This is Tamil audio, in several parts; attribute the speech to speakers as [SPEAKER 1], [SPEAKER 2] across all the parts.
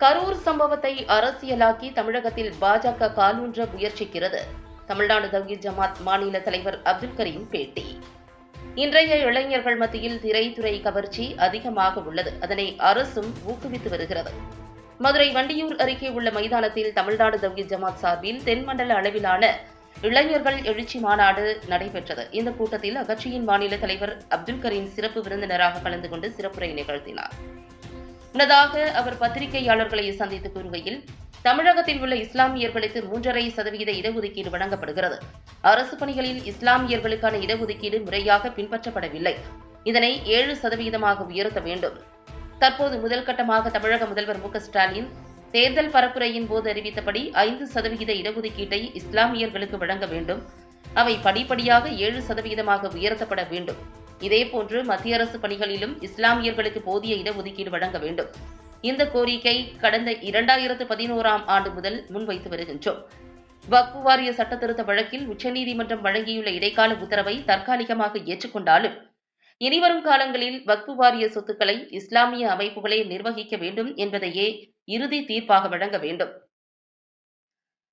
[SPEAKER 1] கரூர் சம்பவத்தை அரசியலாக்கி தமிழகத்தில் பாஜக காலூன்ற முயற்சிக்கிறது. தமிழ்நாடு தவ்ஹீத் ஜமாத் மாநில தலைவர் அப்துல் கரீம் பேட்டி. இன்றைய இளைஞர்கள் மத்தியில் திரைத்துறை கவர்ச்சி அதிகமாக உள்ளது. அதனை அரசும் ஊக்குவித்து வருகிறது. மதுரை வண்டியூர் அருகே உள்ள மைதானத்தில் தமிழ்நாடு தவ்ஹீத் ஜமாத் சார்பில் தென்மண்டல அளவிலான இளைஞர்கள் எழுச்சி மாநாடு நடைபெற்றது. இந்த கூட்டத்தில் அக்கட்சியின் மாநில தலைவர் அப்துல் கரீம் சிறப்பு விருந்தினராக கலந்து கொண்டு சிறப்புரை நிகழ்த்தினார். முன்னதாக அவர் பத்திரிகையாளர்களை சந்தித்து கூறுகையில் தமிழகத்தில் உள்ள இஸ்லாமியர்களுக்கு மூன்றரை சதவிகித இடஒதுக்கீடு வழங்கப்படுகிறது. அரசு பணிகளில் இஸ்லாமியர்களுக்கான இடஒதுக்கீடு முறையாக பின்பற்றப்படவில்லை. இதனை ஏழு சதவிகிதமாக உயர்த்த வேண்டும். தற்போது முதல் கட்டமாக தமிழக முதல்வர் மு ஸ்டாலின் தேர்தல் பரப்புரையின் போது அறிவித்தபடி ஐந்து சதவிகித இடஒதுக்கீட்டை இஸ்லாமியர்களுக்கு வழங்க வேண்டும். அவை படிப்படியாக ஏழு சதவிகிதமாக உயர்த்தப்பட வேண்டும். இதேபோன்று மத்திய அரசு பணிகளிலும் இஸ்லாமியர்களுக்கு போதிய இடஒதுக்கீடு வழங்க வேண்டும். இந்த கோரிக்கை கடந்த இரண்டாயிரத்து பதினோராம் ஆண்டு முதல் முன்வைத்து வருகின்றோம். வக்பு வாரிய சட்டத்திருத்த வழக்கில் உச்சநீதிமன்றம் வழங்கியுள்ள இடைக்கால உத்தரவை தற்காலிகமாக ஏற்றுக்கொண்டாலும் இனிவரும் காலங்களில் வக்பு வாரிய சொத்துக்களை இஸ்லாமிய அமைப்புகளே நிர்வகிக்க வேண்டும் என்பதையே இறுதி தீர்ப்பாக வழங்க வேண்டும்.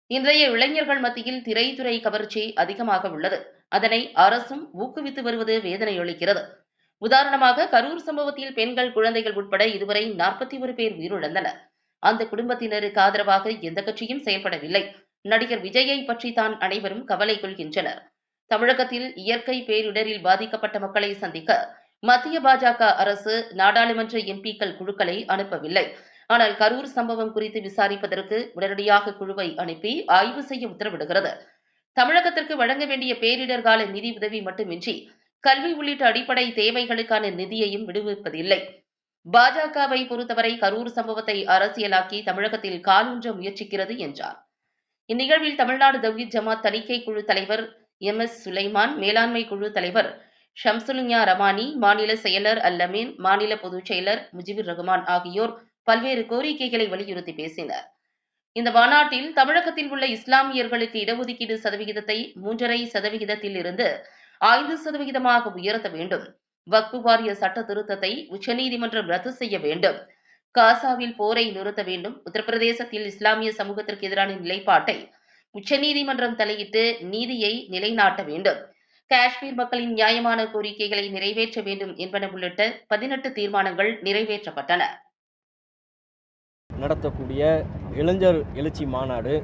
[SPEAKER 1] இன்றைய இளைஞர்கள் மத்தியில் திரைத்துறை கவர்ச்சி அதிகமாக உள்ளது. அதனை அரசும் ஊக்குவித்து வருவது வேதனையொழிக்கிறது உதாரணமாக கரூர் சம்பவத்தில் பெண்கள் குழந்தைகள் உட்பட இதுவரை நாற்பத்தி ஒரு பேர் உயிரிழந்தனர். அந்த குடும்பத்தினருக்கு ஆதரவாக எந்த கட்சியும் செயல்படவில்லை. நடிகர் விஜயை பற்றி தான் அனைவரும் கவலை கொள்கின்றனர். தமிழகத்தில் இயற்கை பேரிடரில் பாதிக்கப்பட்ட மக்களை சந்திக்க மத்திய பாஜக அரசு நாடாளுமன்ற எம்பிக்கள் குழுக்களை அனுப்பவில்லை. ஆனால் கரூர் சம்பவம் குறித்து விசாரிப்பதற்கு உடனடியாக குழுவை அனுப்பி ஆய்வு செய்ய உத்தரவிடுகிறது. தமிழகத்திற்கு வழங்க வேண்டிய பேரிடர் கால நிதி உதவி மட்டுமின்றி கல்வி உள்ளிட்ட அடிப்படை தேவைகளுக்கான நிதியையும் விடுவிப்பதில்லை. பாஜகவை பொறுத்தவரை கரூர் சம்பவத்தை அரசியலாக்கி தமிழகத்தில் காலூன்ற முயற்சிக்கிறது என்றார். இந்நிகழ்வில் தமிழ்நாடு தவ்ஹீத் ஜமாத் தணிக்கை குழு தலைவர் எம். எஸ். சுலைமான் மேலாண்மை குழு தலைவர் ஷம்சுலியா ரமானி மாநில செயலர் அல்லமீன் மாநில பொதுச் செயலர் முஜிபுர் ரஹ்மான் ஆகியோர் பல்வேறு கோரிக்கைகளை வலியுறுத்தி பேசினர். இந்த மாநாட்டில் தமிழகத்தில் உள்ள இஸ்லாமியர்களுக்கு இடஒதுக்கீடு சதவிகிதத்தை மூன்றரை சதவிகிதத்தில் இருந்து ஐந்து சதவிகிதமாக உயர்த்த வேண்டும். வக்பு வாரிய சட்ட திருத்தத்தை உச்சநீதிமன்றம் ரத்து செய்ய வேண்டும். காசாவில் போரை நிறுத்த வேண்டும். உத்தரப்பிரதேசத்தில் இஸ்லாமிய சமூகத்திற்கு எதிரான நிலைப்பாட்டை உச்சநீதிமன்றம் தலையிட்டு நீதியை நிலைநாட்ட வேண்டும். காஷ்மீர் மக்களின் நியாயமான கோரிக்கைகளை நிறைவேற்ற வேண்டும் என்பன உள்ளிட்ட பதினெட்டு தீர்மானங்கள் நிறைவேற்றப்பட்டன.
[SPEAKER 2] நடத்தக்கூடிய இளைஞர் எழுச்சி மாநாடு.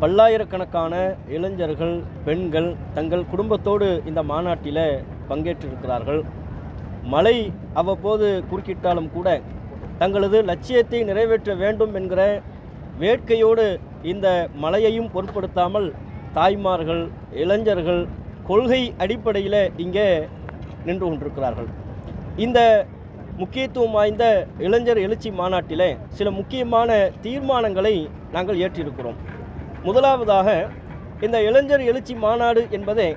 [SPEAKER 2] பல்லாயிரக்கணக்கான இளைஞர்கள் பெண்கள் தங்கள் குடும்பத்தோடு இந்த மாநாட்டில் பங்கேற்றிருக்கிறார்கள். மழை அவ்வப்போது குறுக்கிட்டாலும் கூட தங்களது லட்சியத்தை நிறைவேற்ற வேண்டும் என்கிற வேட்கையோடு இந்த மழையையும் பொருட்படுத்தாமல் தாய்மார்கள் இளைஞர்கள் கொள்கை அடிப்படையில் இங்கே நின்று கொண்டிருக்கிறார்கள். இந்த முக்கியத்துவம் வாய்ந்த இளைஞர் எழுச்சி மாநாட்டில் சில முக்கியமான தீர்மானங்களை நாங்கள் ஏற்றிருக்கிறோம். முதலாவதாக இந்த இளைஞர் எழுச்சி மாநாடு என்பதே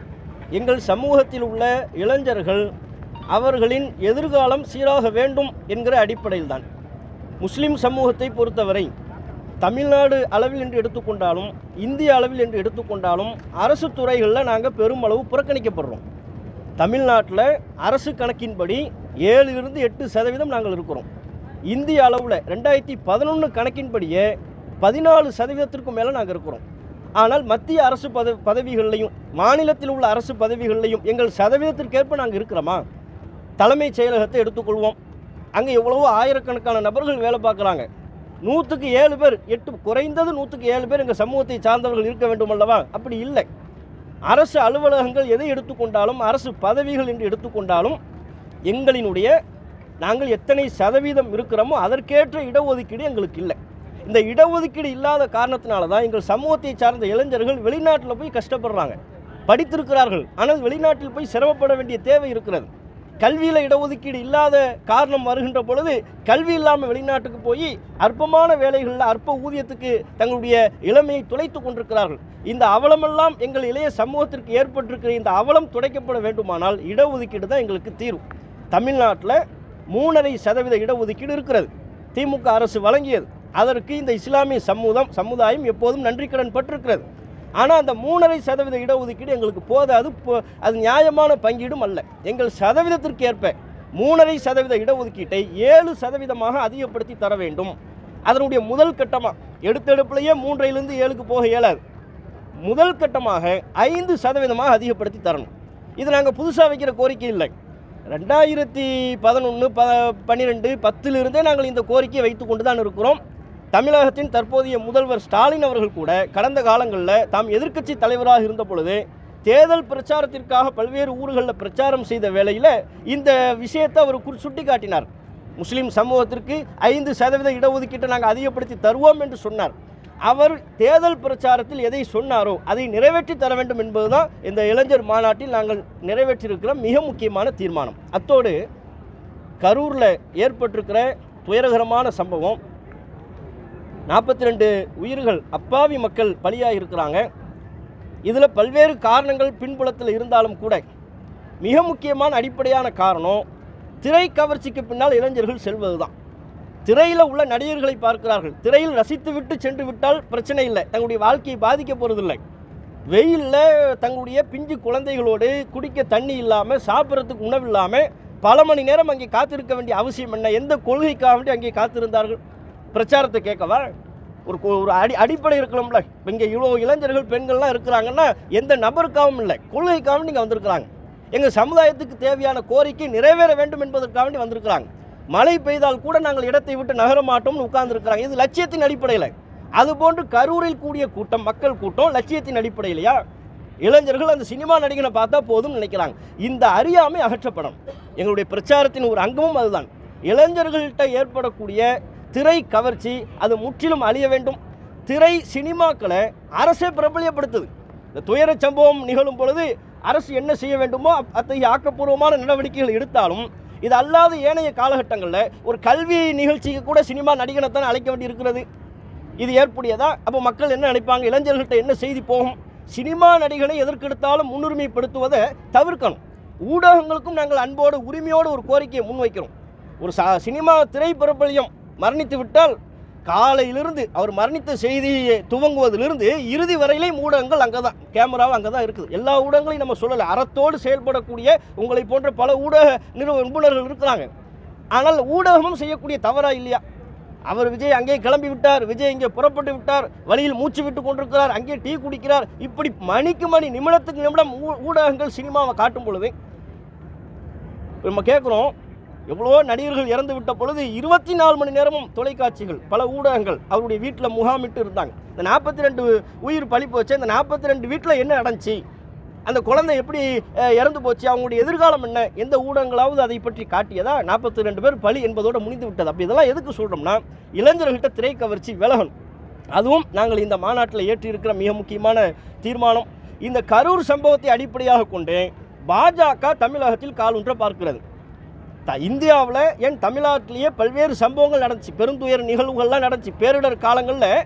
[SPEAKER 2] எங்கள் சமூகத்தில் உள்ள இளைஞர்கள் அவர்களின் எதிர்காலம் சீராக வேண்டும் என்கிற அடிப்படையில் தான் முஸ்லீம் சமூகத்தை பொறுத்தவரை தமிழ்நாடு அளவில் என்று எடுத்துக்கொண்டாலும் இந்திய அளவில் என்று எடுத்துக்கொண்டாலும் அரசு துறைகளில் நாங்கள் பெருமளவு புறக்கணிக்கப்படுறோம். தமிழ்நாட்டில் அரசு கணக்கின்படி ஏழுலிருந்து எட்டு சதவீதம் நாங்கள் இருக்கிறோம். இந்திய அளவில் ரெண்டாயிரத்தி பதினொன்று கணக்கின்படியே பதினாலு சதவீதத்திற்கும் மேலே நாங்கள் இருக்கிறோம். ஆனால் மத்திய அரசு பத பதவிகள்லையும் மாநிலத்தில் உள்ள அரசு பதவிகள்லையும் எங்கள் சதவீதத்திற்கேற்ப நாங்கள் இருக்கிறோமா? தலைமைச் செயலகத்தை எடுத்துக்கொள்வோம். அங்கே எவ்வளவோ ஆயிரக்கணக்கான நபர்கள் வேலை பார்க்குறாங்க. நூற்றுக்கு ஏழு பேர் எட்டு குறைந்தது நூற்றுக்கு ஏழு பேர் எங்கள் சமூகத்தை சார்ந்தவர்கள் இருக்க வேண்டும் அல்லவா? அப்படி இல்லை. அரசு அலுவலகங்கள் எதை எடுத்துக்கொண்டாலும் அரசு பதவிகள் என்று எடுத்துக்கொண்டாலும் எங்களினுடைய நாங்கள் எத்தனை சதவீதம் இருக்கிறோமோ அதற்கேற்ற இடஒதுக்கீடு எங்களுக்கு இல்லை. இந்த இடஒதுக்கீடு இல்லாத காரணத்தினால தான் எங்கள் சமூகத்தை சார்ந்த இளைஞர்கள் வெளிநாட்டில் போய் கஷ்டப்படுறாங்க. படித்திருக்கிறார்கள். ஆனால் வெளிநாட்டில் போய் சிரமப்பட வேண்டிய தேவை இருக்கிறது. கல்வியில் இடஒதுக்கீடு இல்லாத காரணம் வருகின்ற பொழுது கல்வி இல்லாமல் வெளிநாட்டுக்கு போய் அற்பமான வேலைகளில் அற்ப ஊதியத்துக்கு தங்களுடைய இளமையை துளைத்து கொண்டிருக்கிறார்கள். இந்த அவலமெல்லாம் எங்கள் இளைய சமூகத்திற்கு ஏற்பட்டிருக்கிற இந்த அவலம் துடைக்கப்பட வேண்டுமானால் இடஒதுக்கீடு தான் எங்களுக்கு தீர்வு தமிழ்நாட்டில் மூணரை சதவீத இடஒதுக்கீடு இருக்கிறது. திமுக அரசு வழங்கியது. அதற்கு இந்த இஸ்லாமிய சமூகம் சமுதாயம் எப்போதும் நன்றிக்கடன் பட்டிருக்கிறது ஆனால் அந்த மூணரை சதவீத இடஒதுக்கீடு எங்களுக்கு போதாது அது நியாயமான பங்கீடும் அல்ல. எங்கள் சதவீதத்திற்கு ஏற்ப மூணரை சதவீத இடஒதுக்கீட்டை ஏழு சதவீதமாக அதிகப்படுத்தி தர வேண்டும். அதனுடைய முதல் கட்டமாக எடுத்தெடுப்புலேயே மூன்றையிலிருந்து ஏழுக்கு போக இயலாது. முதல் கட்டமாக ஐந்து சதவீதமாக அதிகப்படுத்தி தரணும். இது நாங்கள் புதுசாக வைக்கிற கோரிக்கை இல்லை. ரெண்டாயிரத்தி பதினொன்று ப பன்னிரெண்டு பத்திலிருந்தே நாங்கள் இந்த கோரிக்கையை வைத்து கொண்டு தான் இருக்கிறோம். தமிழகத்தின் தற்போதைய முதல்வர் ஸ்டாலின் அவர்கள் கூட கடந்த காலங்களில் தாம் எதிர்க்கட்சி தலைவராக இருந்த பொழுது தேர்தல் பிரச்சாரத்திற்காக பல்வேறு ஊர்களில் பிரச்சாரம் செய்த வேளையில் இந்த விஷயத்தை அவர் குறி சுட்டி காட்டினார் முஸ்லீம் சமூகத்திற்கு ஐந்து சதவீத இடஒதுக்கீட்டை நாங்கள் அதிகப்படுத்தி தருவோம் என்று சொன்னார். அவர் தேர்தல் பிரச்சாரத்தில் எதை சொன்னாரோ அதை நிறைவேற்றி தர வேண்டும் என்பதுதான் இந்த இளைஞர் மாநாட்டில் நாங்கள் நிறைவேற்றியிருக்கிற மிக முக்கியமான தீர்மானம். அத்தோடு கரூரில் ஏற்பட்டிருக்கிற துயரகரமான சம்பவம். நாற்பத்தி ரெண்டு உயிர்கள் அப்பாவி மக்கள் பலியாக இருக்கிறாங்க இதில் பல்வேறு காரணங்கள் பின்புலத்தில் இருந்தாலும் கூட மிக முக்கியமான அடிப்படையான காரணம் திரை கவர்ச்சிக்கு பின்னால் இளைஞர்கள் செல்வது தான் திரையில் உள்ள நடிகர்களை பார்க்கிறார்கள். திரையில் ரசித்து விட்டு சென்று விட்டால் பிரச்சனை இல்லை. தங்களுடைய வாழ்க்கையை பாதிக்க போகிறதில்லை வெயிலில் தங்களுடைய பிஞ்சு குழந்தைகளோடு குடிக்க தண்ணி இல்லாமல் சாப்பிட்றதுக்கு உணவு இல்லாமல் பல மணி நேரம் அங்கே காத்திருக்க வேண்டிய அவசியம் என்ன? எந்த கொள்கைக்காக வேண்டி அங்கே காத்திருந்தார்கள்? பிரச்சாரத்தை கேட்கவா? ஒரு ஒரு அடி அடிப்படை இருக்கணும்ல. இங்கே இவ்வளோ இளைஞர்கள் பெண்கள்லாம் இருக்கிறாங்கன்னா எந்த நபருக்காகவும் இல்லை. கொள்கைக்காகவும் நீங்கள் வந்திருக்கிறாங்க. எங்கள் சமுதாயத்துக்கு தேவையான கோரிக்கை நிறைவேற வேண்டும் என்பதற்காக வேண்டி வந்திருக்கிறாங்க. மழை பெய்தால் கூட நாங்கள் இடத்தை விட்டு நகர மாட்டோம்னு உட்கார்ந்துருக்கிறாங்க. இது லட்சியத்தின் அடிப்படையில். அதுபோன்று கரூரில் கூடிய கூட்டம் மக்கள் கூட்டம் லட்சியத்தின் அடிப்படையிலையா? இளைஞர்கள் அந்த சினிமா நடிகனை பார்த்தா போதும் நினைக்கிறாங்க. இந்த அறியாமை அகற்றப்படும். எங்களுடைய பிரச்சாரத்தின் ஒரு அங்கமும் அதுதான். இளைஞர்கள்ட்ட ஏற்படக்கூடிய திரை கவர்ச்சி அது முற்றிலும் அழிய வேண்டும். திரை சினிமாக்களை அரசே பிரபலியப்படுத்துது. இந்த துயர சம்பவம் நிகழும் பொழுது அரசு என்ன செய்ய வேண்டுமோ அத்தகைய ஆக்கப்பூர்வமான நடவடிக்கைகள் எடுத்தாலும் இது அல்லாத ஏனைய காலகட்டங்களில் ஒரு கல்வி நிகழ்ச்சிக்கு கூட சினிமா நடிகனைத்தான் அழைக்க வேண்டியிருக்கிறது. இது ஏற்புடையதா? அப்போ மக்கள் என்ன நினைப்பாங்க? இளைஞர்கள்ட்ட என்ன செய்தி போகும்? சினிமா நடிகனை எதற்கெடுத்தாலும் முன்னுரிமைப்படுத்துவதை தவிர்க்கணும். ஊடகங்களுக்கும் நாங்கள் அன்போடு உரிமையோடு ஒரு கோரிக்கையை முன்வைக்கிறோம். ஒரு சா சினிமா திரைப்பிரபலியம் மரணித்து விட்டால் காலையிலிருந்து அவர் மரணித்த செய்தியை துவங்குவதிலிருந்து இறுதி வரையிலே ஊடகங்கள் அங்கே தான் கேமராவும் அங்கே தான் இருக்குது. எல்லா ஊடகங்களையும் நம்ம சொல்லலை. அறத்தோடு செயல்படக்கூடிய உங்களை போன்ற பல ஊடக நிறுவ நிபுணர்கள் இருக்கிறாங்க. ஆனால் ஊடகமும் செய்யக்கூடிய தவறா இல்லையா? அவர் விஜய் அங்கே கிளம்பி விட்டார் விஜய் இங்கே புறப்பட்டு விட்டார் வழியில் மூச்சு விட்டு கொண்டிருக்கிறார் அங்கே டீ குடிக்கிறார். இப்படி மணிக்கு மணி நிமிடத்துக்கு நிமிடம் ஊ- ஊடகங்கள் சினிமாவை காட்டும் பொழுது நம்ம கேட்குறோம் எவ்வளவோ நடிகர்கள் இறந்து விட்ட பொழுது இருபத்தி நாலு மணி நேரமும் தொலைக்காட்சிகள் பல ஊடகங்கள் அவருடைய வீட்டில் முகாமிட்டு இருந்தாங்க. இந்த நாற்பத்தி ரெண்டு உயிர் பழி போச்சு இந்த நாற்பத்தி ரெண்டு வீட்டில் என்ன நடந்துச்சு? அந்த குழந்தை எப்படி இறந்து போச்சு? அவங்களுடைய எதிர்காலம் என்ன? எந்த ஊடகங்களாவது அதை பற்றி காட்டியதா? நாற்பத்தி ரெண்டு பேர் பலி என்பதோடு முடிந்து விட்டது. அப்படி இதெல்லாம் எதுக்கு சொல்கிறோம்னா இளைஞர்கள்ட்ட திரை கவர்ச்சி விலகணும். அதுவும் நாங்கள் இந்த மாநாட்டில் ஏற்றியிருக்கிற மிக முக்கியமான தீர்மானம். இந்த கரூர் சம்பவத்தை அடிப்படையாக கொண்டு பாஜக தமிழகத்தில் காலூன்ற பார்க்கிறது. த இந்தியாவில் ஏன் தமிழ்நாட்டிலேயே பல்வேறு சம்பவங்கள் நடந்துச்சு. பெருந்துயர் நிகழ்வுகள்லாம் நடந்துச்சு. பேரிடர் காலங்களில்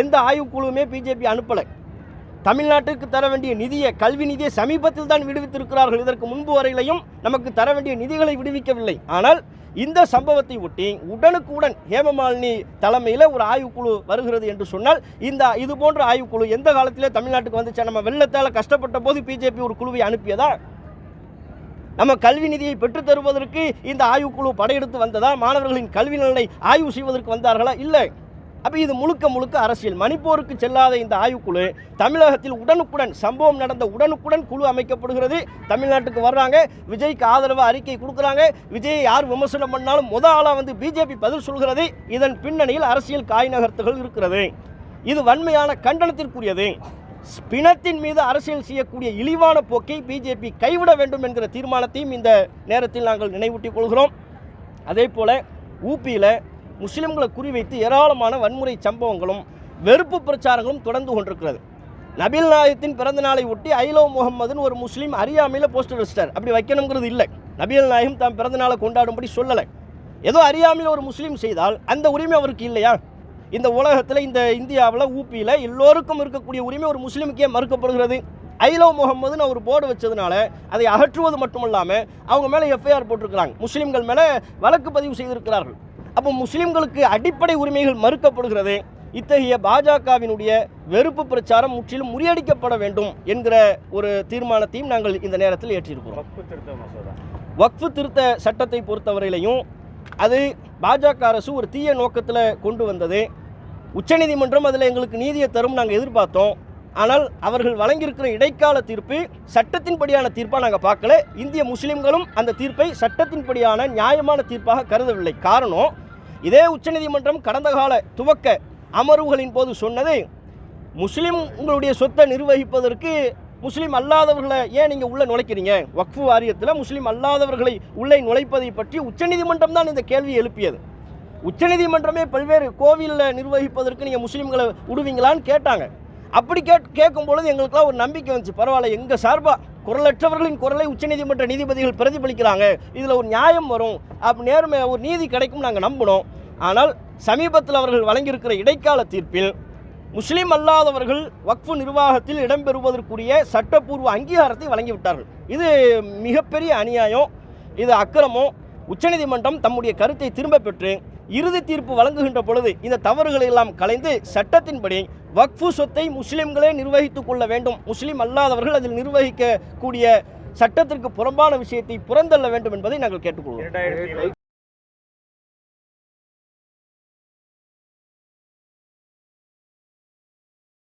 [SPEAKER 2] எந்த ஆய்வுக்குழுவுமே பிஜேபி அனுப்பலை. தமிழ்நாட்டுக்கு தர வேண்டிய நிதியை கல்வி நிதியை சமீபத்தில் தான் விடுவித்திருக்கிறார்கள். இதற்கு முன்பு வரையிலையும் நமக்கு தர வேண்டிய நிதிகளை விடுவிக்கவில்லை. ஆனால் இந்த சம்பவத்தை ஒட்டி உடனுக்குடன் ஹேமமாலினி தலைமையில் ஒரு ஆய்வுக்குழு வருகிறது என்று சொன்னால் இந்த இது போன்ற ஆய்வுக்குழு எந்த காலத்திலே தமிழ்நாட்டுக்கு வந்துச்சு? நம்ம வெள்ளத்தால் கஷ்டப்பட்ட போது பிஜேபி ஒரு குழுவை அனுப்பியதா? நம்ம கல்வி நிதியை பெற்றுத் தருவதற்கு இந்த ஆய்வுக்குழு படையெடுத்து வந்ததா? மாணவர்களின் கல்வி நலனை ஆய்வு செய்வதற்கு வந்தார்களா? இல்லை. அப்போ இது முழுக்க முழுக்க அரசியல். மணிப்பூருக்கு செல்லாத இந்த ஆய்வுக்குழு தமிழகத்தில் உடனுக்குடன் சம்பவம் நடந்த உடனுக்குடன் குழு அமைக்கப்படுகிறது. தமிழ்நாட்டுக்கு வர்றாங்க. விஜய்க்கு ஆதரவு அறிக்கை கொடுக்குறாங்க. விஜயை யார் விமர்சனம் பண்ணாலும் முத ஆளாக வந்து பிஜேபி பதில் சொல்கிறது. இதன் பின்னணியில் அரசியல் காய் நகர்த்துகள் இருக்கிறது. இது வன்மையான கண்டனத்திற்குரியது. பிணத்தின் மீது அரசியல் செய்யக்கூடிய இழிவான போக்கை பிஜேபி கைவிட வேண்டும் என்கிற தீர்மானத்தையும் இந்த நேரத்தில் நாங்கள் நினைவூட்டிக் கொள்கிறோம். அதே போல் ஊபியில் முஸ்லிம்களை குறிவைத்து ஏராளமான வன்முறை சம்பவங்களும் வெறுப்பு பிரச்சாரங்களும் தொடர்ந்து கொண்டிருக்கிறது. நபில் நாயத்தின் பிறந்த நாளை ஒட்டி ஐலோ முகமதுன்னு ஒரு முஸ்லீம் அறியாமையில் போஸ்டர் வச்சிட்டார். அப்படி வைக்கணுங்கிறது இல்லை. நபியல் நாயகம் தாம் பிறந்த நாளை கொண்டாடும்படி சொல்லலை. ஏதோ அறியாமையில் ஒரு முஸ்லீம் செய்தால் அந்த உரிமை அவருக்கு இல்லையா? இந்த உலகத்தில் இந்த இந்தியாவில் ஊபியில் எல்லோருக்கும் இருக்கக்கூடிய உரிமை ஒரு முஸ்லீமுக்கே மறுக்கப்படுகிறது. ஐலோ முகமதுன்னு ஒரு போர்டு வச்சதுனால அதை அகற்றுவது மட்டுமல்லாமல் அவங்க மேலே எஃப்ஐஆர் போட்டிருக்கிறாங்க. முஸ்லீம்கள் மேலே வழக்கு பதிவு செய்திருக்கிறார்கள். அப்போ முஸ்லீம்களுக்கு அடிப்படை உரிமைகள் மறுக்கப்படுகிறது. இத்தகைய பாஜகவினுடைய வெறுப்பு பிரச்சாரம் முற்றிலும் முறியடிக்கப்பட வேண்டும் என்கிற ஒரு தீர்மானத்தையும் நாங்கள் இந்த நேரத்தில் ஏற்றிருக்கிறோம். வக்ஃபு திருத்த சட்டத்தை பொறுத்தவரையிலையும் அது பாஜக அரசு ஒரு தீய நோக்கத்தில் கொண்டு வந்தது. உச்சநீதிமன்றம் அதில் எங்களுக்கு நீதியை தரும் நாங்கள் எதிர்பார்த்தோம். ஆனால் அவர்கள் வழங்கியிருக்கிற இடைக்கால தீர்ப்பு சட்டத்தின்படியான தீர்ப்பாக நாங்கள் பார்க்கல. இந்திய முஸ்லீம்களும் அந்த தீர்ப்பை சட்டத்தின்படியான நியாயமான தீர்ப்பாக கருதவில்லை. காரணம் இதே உச்சநீதிமன்றம் கடந்த கால துவக்க அமர்வுகளின் போது சொன்னது முஸ்லிம் உங்களுடைய சொத்தை நிர்வகிப்பதற்கு முஸ்லீம் அல்லாதவர்களை ஏன் நீங்கள் உள்ளே நுழைக்கிறீங்க? வக்ஃபு வாரியத்தில் முஸ்லீம் அல்லாதவர்களை உள்ளே நுழைப்பதை பற்றி உச்சநீதிமன்றம் தான் இந்த கேள்வியை எழுப்பியது. உச்சநீதிமன்றமே பல்வேறு கோவிலில் நிர்வகிப்பதற்கு நீங்கள் முஸ்லீம்களை விடுவீங்களான்னு கேட்டாங்க. அப்படி கேட் கேட்கும் பொழுது எங்களுக்குலாம் ஒரு நம்பிக்கை வந்துச்சு. பரவாயில்ல எங்கள் சார்பாக குரலற்றவர்களின் குரலை உச்சநீதிமன்ற நீதிபதிகள் பிரதிபலிக்கிறாங்க. இதில் ஒரு நியாயம் வரும். அப்படி நேர்மை ஒரு நீதி கிடைக்கும் நாங்கள் நம்பினோம். ஆனால் சமீபத்தில் அவர்கள் வழங்கியிருக்கிற இடைக்கால தீர்ப்பில் முஸ்லீம் அல்லாதவர்கள் வக்ஃபு நிர்வாகத்தில் இடம்பெறுவதற்குரிய சட்டப்பூர்வ அங்கீகாரத்தை வழங்கிவிட்டார்கள். இது மிகப்பெரிய அநியாயம். இது அக்கிரமம். உச்சநீதிமன்றம் தம்முடைய கருத்தை திரும்ப பெற்று இறுதி தீர்ப்பு வழங்குகின்ற பொழுது இந்த தவறுகளை எல்லாம் கலைந்து சட்டத்தின்படி வக்ஃபு சொத்தை முஸ்லிம்களே நிர்வகித்துக் கொள்ள வேண்டும். முஸ்லீம் அல்லாதவர்கள் அதில் நிர்வகிக்கக்கூடிய சட்டத்திற்கு புறம்பான விஷயத்தை புறந்தள்ள வேண்டும் என்பதை நாங்கள் கேட்டுக்கொள்வோம்.